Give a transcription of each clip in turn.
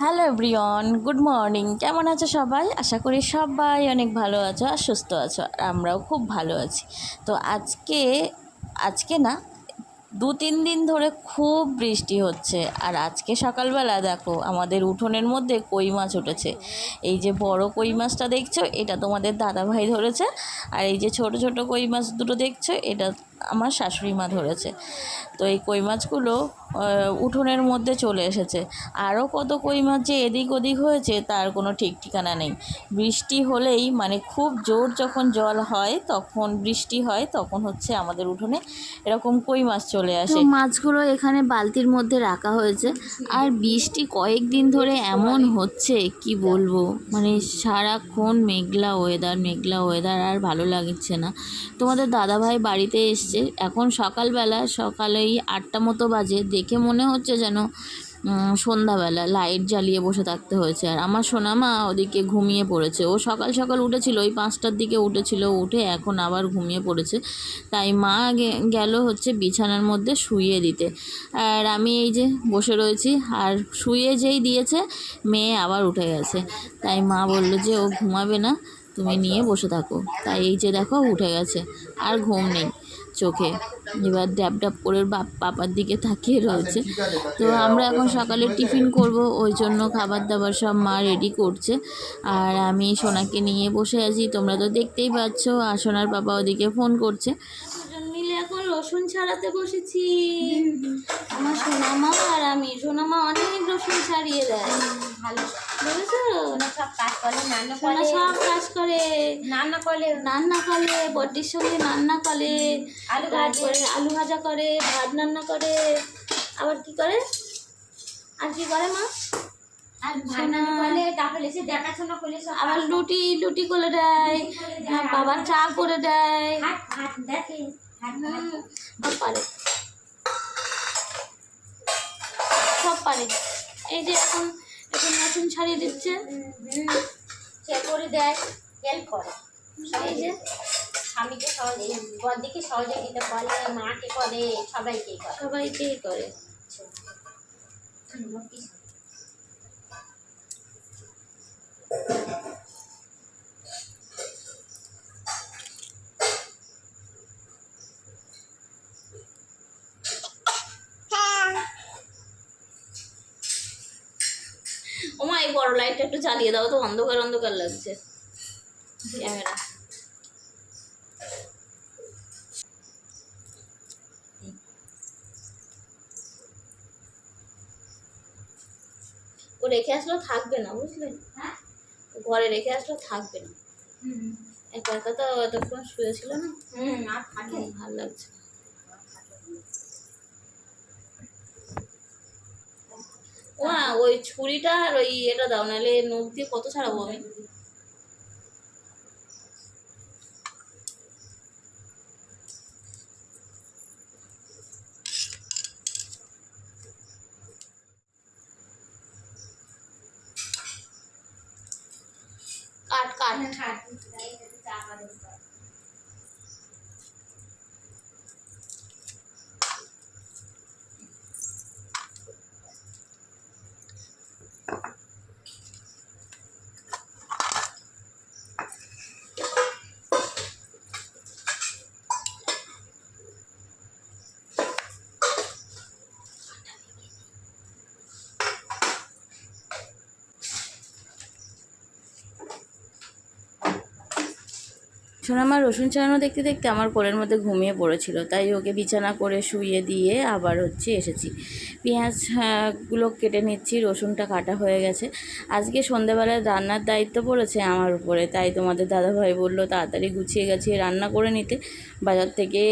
Hello everyone good morning কেমন আছো সবাই? আশা করি সবাই অনেক ভালো আছো আর সুস্থ আছো, আর আমরাও খুব ভালো আছি। তো আজকে আজকে না, দু তিন দিন ধরে খুব বৃষ্টি হচ্ছে। আর আজকে সকালবেলা দেখো, আমাদের উঠোনের মধ্যে কই মাছ উঠেছে। এই যে বড় কই মাছটা দেখছ, এটা তোমাদের দাদাভাই ধরেছে। আর এই যে ছোট ছোট কই মাছ দুটো দেখছ, এটা আমার শাশুড়ি মা ধরেছে। তো এই কই মাছগুলো উঠোনের মধ্যে চলে এসেছে। আরও কত কই মাছ যে এদিক ওদিক হয়েছে তার কোনো ঠিক ঠিকানা নেই। বৃষ্টি হলেই মানে খুব জোর যখন জল হয় তখন বৃষ্টি হয় তখন হচ্ছে আমাদের উঠোনে এরকম কই মাছ চলে আসে। মাছগুলো এখানে বালতির মধ্যে রাখা হয়েছে। আর বৃষ্টি কয়েকদিন ধরে এমন হচ্ছে কি বলব? মানে সারাক্ষণ মেঘলা ওয়েদার মেঘলা ওয়েদার আর ভালো লাগছে না। তোমাদের দাদাভাই বাড়িতে এসছে এখন সকালবেলা সকালেই আটটা মতো বাজে। দেখে মনে হচ্ছে যেন সন্ধ্যাবেলা লাইট জ্বালিয়ে বসে থাকতে হয়েছে। আর আমার সোনামা ওদিকে ঘুমিয়ে পড়েছে। ও সকাল সকাল উঠেছিল, ওই পাঁচটার দিকে উঠেছিল, উঠে এখন আবার ঘুমিয়ে পড়েছে। তাই মা গেল হচ্ছে বিছানার মধ্যে শুয়ে দিতে। আর আমি এই যে বসে রয়েছি, আর শুয়ে যেই দিয়েছে, মেয়ে আবার উঠে গেছে। তাই মা বলল যে ও ঘুমাবে না। তুমি নিয়ে বসে থাকো। তাই এই যে দেখো উঠে গেছে। আর ঘুম নেই চোখে। এবার ড্যাব ড্যাব করে বাপ পাপার দিকে তাকিয়ে রয়েছে। তো আমরা এখন সকালে টিফিন করব। ওই জন্য খাবার দাবার সব মা রেডি করছে। আর আমি সোনাকে নিয়ে বসে আছি। তোমরা তো দেখতেই পাচ্ছ আর সোনার পাপা ওদিকে ফোন করছে। মিলে এখন রসুন ছাড়াতে বসেছি। আমার সোনামা আর আমি। সোনামা অনেক রসুন ছাড়িয়ে দেয়। ভালো সব কাজ করে রান্না করে সব কাজ করে। রান্না করে রান্না করে বটির সঙ্গে রান্না করে আলু। তারপরে আলু ভাজা করে ভাত রান্না করে। আবার কি করে? আর কি করে মা? করে আবার লুটি লুটি করে দেয়। বাবার চা করে দেয়। পারে। সব পারে। এই যে এখন এখন নতুন ছাড়িয়ে দিচ্ছে। সে করে দেয় হেল্প করে। স্বামীকে? সহজে বদিকে সহযোগিতা করে মাকে করে সবাইকে করে। সবাইকেই করে। বড় লাইটটা একটু জ্বালিয়ে দাও তো অন্ধকার অন্ধকার লাগছে। ক্যামেরা। ও রেখে আসলেও থাকবে না বুঝলেন হ্যাঁ? ঘরে রেখে আসলেও থাকবে না। হুম। একা একা তো এতক্ষণ শুয়েছিল না। হুম আর থাকে ভালো লাগছে না, ওই ছুরিটা আর ওই এটা দাও, নাহলে নখ দিয়ে কত ছাড়াবো আমি? কাট কাট। সোনামা রসুন ছাড়ানো দেখতে দেখতে আমার কোলের মধ্যে ঘুমিয়ে পড়েছিল। তাই ওকে বিছানা করে শুইয়ে দিয়ে আবার হচ্ছে এসেছি। পেঁয়াজ আহ, গুলো কেটে নিচ্ছি রসুনটা কাটা হয়ে গেছে। আজকে সন্ধেবেলায় রান্নার দায়িত্ব পড়েছে আমার উপরে। তাই তোমাদের দাদাভাই বলল তাড়াতাড়ি গুছিয়ে গেছিয়ে রান্না করে নিতে। বাজার থেকে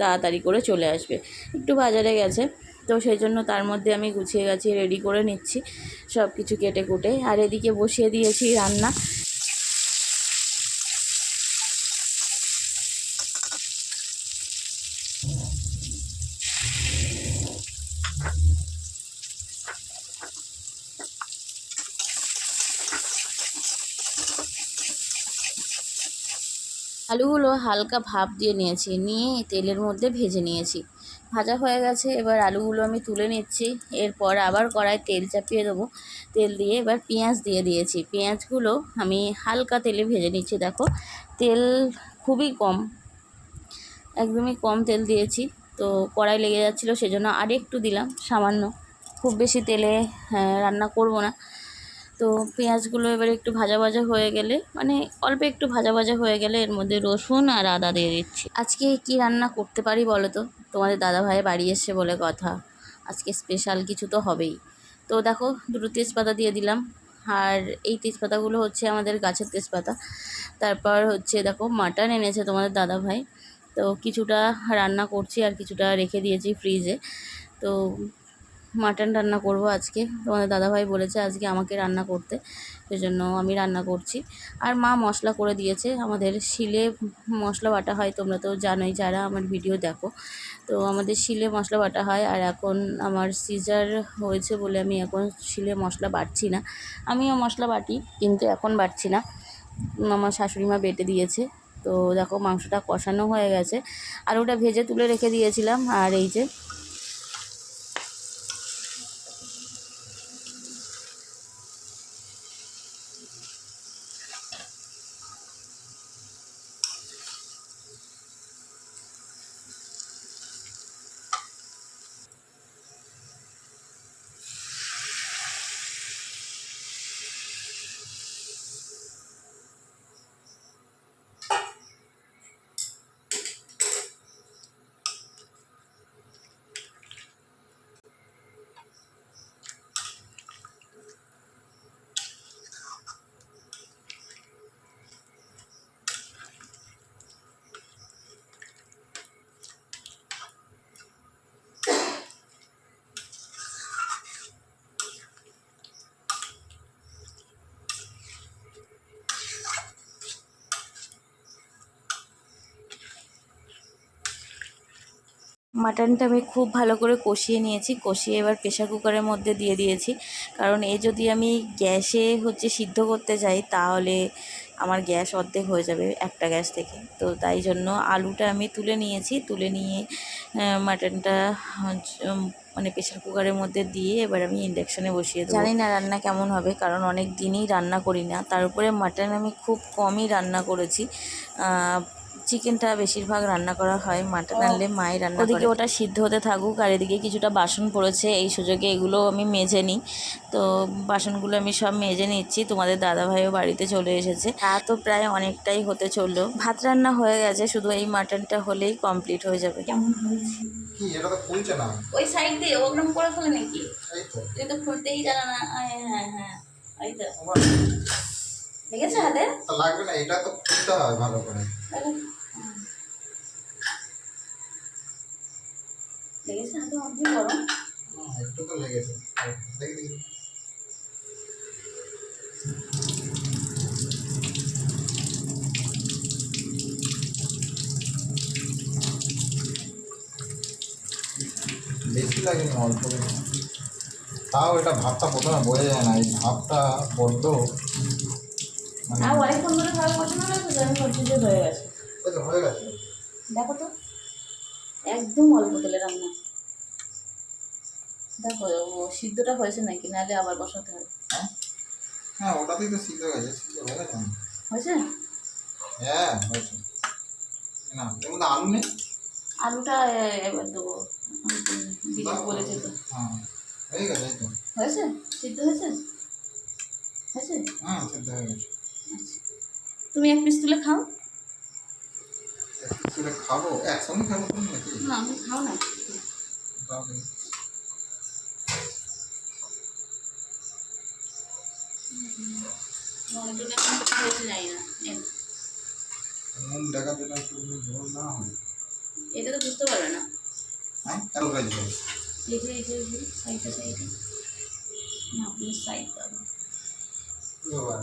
তাড়াতাড়ি করে চলে আসবে। একটু বাজারে গেছে। তো সেই জন্য তার মধ্যে আমি গুছিয়ে গেছি রেডি করে নিচ্ছি। সব কিছু কেটে কুটে। আর এদিকে বসিয়ে দিয়েছি রান্না। আলুগুলো হালকা ভাপ দিয়ে নিয়েছি নিয়ে তেলের মধ্যে ভেজে নিয়েছি। ভাজা হয়ে গেছে এবার আলুগুলো আমি তুলে নিচ্ছি। এরপর আবার কড়ায় তেল চাপিয়ে দেবো। তেল দিয়ে এবার পেঁয়াজ দিয়ে দিয়েছি। পেঁয়াজগুলো আমি হালকা তেলে ভেজে নিচ্ছি দেখো। তেল খুবই কম একদমই কম তেল দিয়েছি। তো কড়াই লেগে যাচ্ছিল সেজন্য আর একটু দিলাম সামান্য। খুব বেশি তেলে হ্যাঁ, রান্না করব না। তো পেঁয়াজগুলো এবার একটু ভাজা ভাজা হয়ে গেলে মানে অল্প একটু ভাজা ভাজা হয়ে গেলে এর মধ্যে রসুন আর আদা দিয়ে দিচ্ছি। আজকে কি রান্না করতে পারি বলো তো? তোমাদের দাদা ভাই বাড়ি এসছে বলে কথা। আজকে স্পেশাল কিছু তো হবেই। তো দেখো, দুটো তেজপাতা দিয়ে দিলাম। আর এই তেজপাতাগুলো হচ্ছে আমাদের গাছের তেজপাতা। তারপর হচ্ছে দেখো মাটন এনেছে তোমাদের দাদা ভাই তো কিছুটা রান্না করছি আর কিছুটা রেখে দিয়েছি ফ্রিজে তো মাটন রান্না করব আজকে। তোমাদের দাদাভাই বলেছে আজকে আমাকে রান্না করতে, সেজন্য আমি রান্না করছি। আর মা মশলা করে দিয়েছে, আমাদের শিলে মশলা বাটা হয়, তোমরা তো জানোই, যারা আমার ভিডিও দেখো। তো আমাদের শিলে মশলা বাটা হয়, আর এখন আমার সিজার হয়েছে বলে আমি এখন শিলে মশলা বাটছি না। আমিও মশলা বাটি, কিন্তু এখন বাটছি না। আমার শাশুড়ি মা বেটে দিয়েছে। তো দেখো মাংসটা কষানো হয়ে গেছে। আর ওটা ভেজে তুলে রেখে দিয়েছিলাম, আর এই যে মাটনটা আমি খুব ভালো করে কষিয়ে নিয়েছি, কষিয়ে এবার প্রেশার কুকারের মধ্যে দিয়ে দিয়েছি। কারণ এ যদি আমি গ্যাসে হচ্ছে সিদ্ধ করতে যাই, তাহলে আমার গ্যাস অর্ধেক হয়ে যাবে একটা গ্যাস থেকে। তো তাই জন্য আলুটা আমি তুলে নিয়েছি, তুলে নিয়ে মাটনটা মানে প্রেশার কুকারের মধ্যে দিয়ে এবার আমি ইন্ডাকশানে বসিয়ে দেবো। জানি না রান্না কেমন হবে, কারণ অনেক দিনই রান্না করি না। তার উপরে মাটন আমি খুব কমই রান্না করেছি। চিকেনটা বেশিরভাগ রান্না করা হয় মাটন আনলে মাই রান্না ওদিকে ওটা সিদ্ধ হতে থাকুক আর এদিকে কিছুটা বাসন পড়েছে এই সুযোগে এগুলো আমি মেজে নিই। তো বাসনগুলো আমি সব মেজে নিচ্ছি তোমাদের দাদাভাইও বাড়িতে চলে এসেছে। তা তো প্রায় অনেকটাই হতে চলল। ভাত রান্না হয়ে গেছে শুধু এই মাটনটা হলেই কমপ্লিট হয়ে যাবে। কেমন হয়েছে? কি এটা তো খুলছে না? ওই সাইড দিয়ে ওরকম করে ফেলে নাকি? এই তো। তুই তো খুলতেই জানা না। হ্যাঁ হ্যাঁ তো। হাতে? লাগবে না এটা তো খুলতে হয় ভালো করে। লেগেছে হাতে অনেক গরম। একটু তো লেগেছে। দেখি দেখি বেশি লাগেনি অল্প তাও এটা ভাবটা প্রথমে বোঝা যায় না এই ভাবটা বড্ড মানে হয়ে গেছে। তো হয়ে গেছে। একদম অল্প তেলে রান্না। দেখো সিদ্ধটা হয়েছে নাকি? নাহলে আবার বসাতে হবে। হ্যাঁ? হ্যাঁ ওটাতেই তো সিদ্ধ হয়ে গেছে সিদ্ধ হয়ে গেছে হয়েছে? হ্যাঁ হয়েছে। না এর মধ্যে আলু নেই? আলুটা এবার দেবো। দিদি বলেছে তো। হ্যাঁ হয়ে গেছে তো। হয়েছে? সিদ্ধ হয়েছে? হয়েছে? হ্যাঁ সিদ্ধ হয়ে গেছে। আচ্ছা। তুমি এক পিস তুলে খাও। করে খাব? একসঙ্গে খাব তুমি নাকি? না আমি খাও না। দেখি। ঝোল হয়। এটা তো বুঝতে পারবে না। হ্যাঁ? কেন কাজ এই যে এই যে সাইডটা সাইডে। না আপনি সাইড পাবেন। বাবা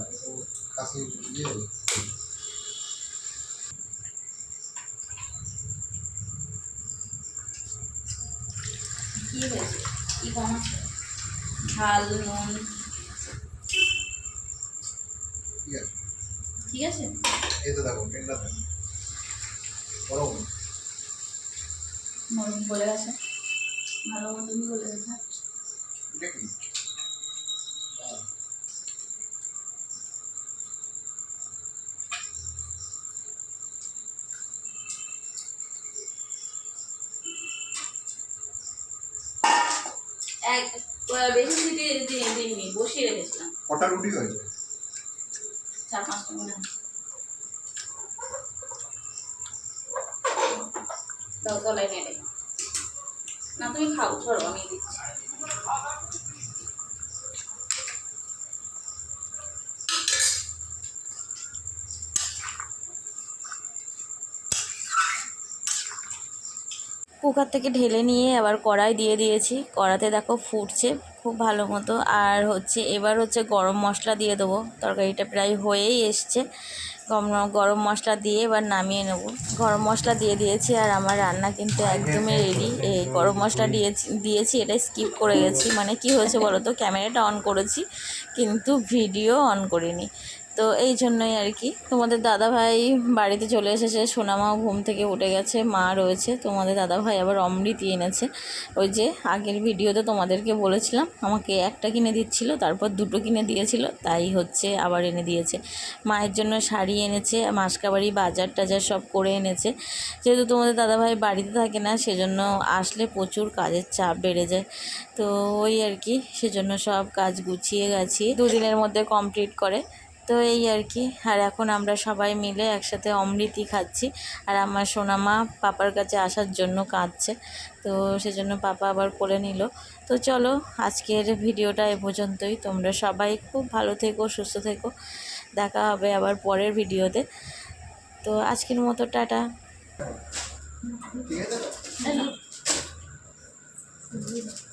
কী হয়েছে? কি কম আছে ঝাল নুন? ঠিক আছে। ঠিক এই তো দেখো টেন্ডার দেখো। গরম। নরম বলে গেছে। ভালো মতনই বলে গেছে। এক বেশি দিতে দিন দিন বসিয়ে রেখেছিলাম। কটা রুটি হয়েছে? চার পাঁচটা মনে হয়। তলায় নেড়ে না তুমি খাও ধরো আমি দিচ্ছি। কুকার থেকে ঢেলে নিয়ে আবার কড়াই দিয়ে দিয়েছি। কড়াতে দেখো ফুটছে খুব ভালো মতো। আর হচ্ছে, এবার হচ্ছে গরম মশলা দিয়ে দেবো। তরকারিটা প্রায় হয়েই এসছে। গরম মশলা দিয়ে এবার নামিয়ে নেব। গরম মশলা দিয়ে দিয়েছি আর আমার রান্না কিন্তু একদমই রেডি এই গরম মশলা দিয়েছি দিয়েছি, এটা স্কিপ করে গেছি। মানে কি হয়েছে বলো তো? ক্যামেরাটা অন করেছি, কিন্তু ভিডিও অন করিনি। তো এই জন্যই আর কি। তোমাদের দাদাভাই বাড়িতে চলে এসেছে, সোনামাও ঘুম থেকে উঠে গেছে, মা রয়েছে। তোমাদের দাদাভাই আবার অমৃতি এনেছে। ওই যে আগের ভিডিওতে তোমাদেরকে বলেছিলাম, আমাকে একটা কিনে দিচ্ছিল, তারপর দুটো কিনে দিয়েছিল, তাই হচ্ছে আবার এনে দিয়েছে। মায়ের জন্য শাড়ি এনেছে, মাসকাবাড়ি, বাজার টাজার সব করে এনেছে। যেহেতু তোমাদের দাদাভাই বাড়িতে থাকে না, সেজন্য আসলে প্রচুর কাজের চাপ বেড়ে যায়। তো ওই আর কি, সেজন্য সব কাজ গুছিয়ে গেছি দুদিনের মধ্যে কমপ্লিট করে। তো এই আর কি। আর এখন আমরা সবাই মিলে একসাথে অমৃতি খাচ্ছি। আর আমার সোনামা পাপার কাছে আসার জন্য কাঁদছে। তো সেজন্য পাপা আবার করে নিল। তো চলো, আজকের ভিডিওটা এ পর্যন্তই। তোমরা সবাই খুব ভালো থেকো, সুস্থ থেকো। দেখা হবে আবার পরের ভিডিওতে। তো আজকের মতো টাটা। ঠিক আছে?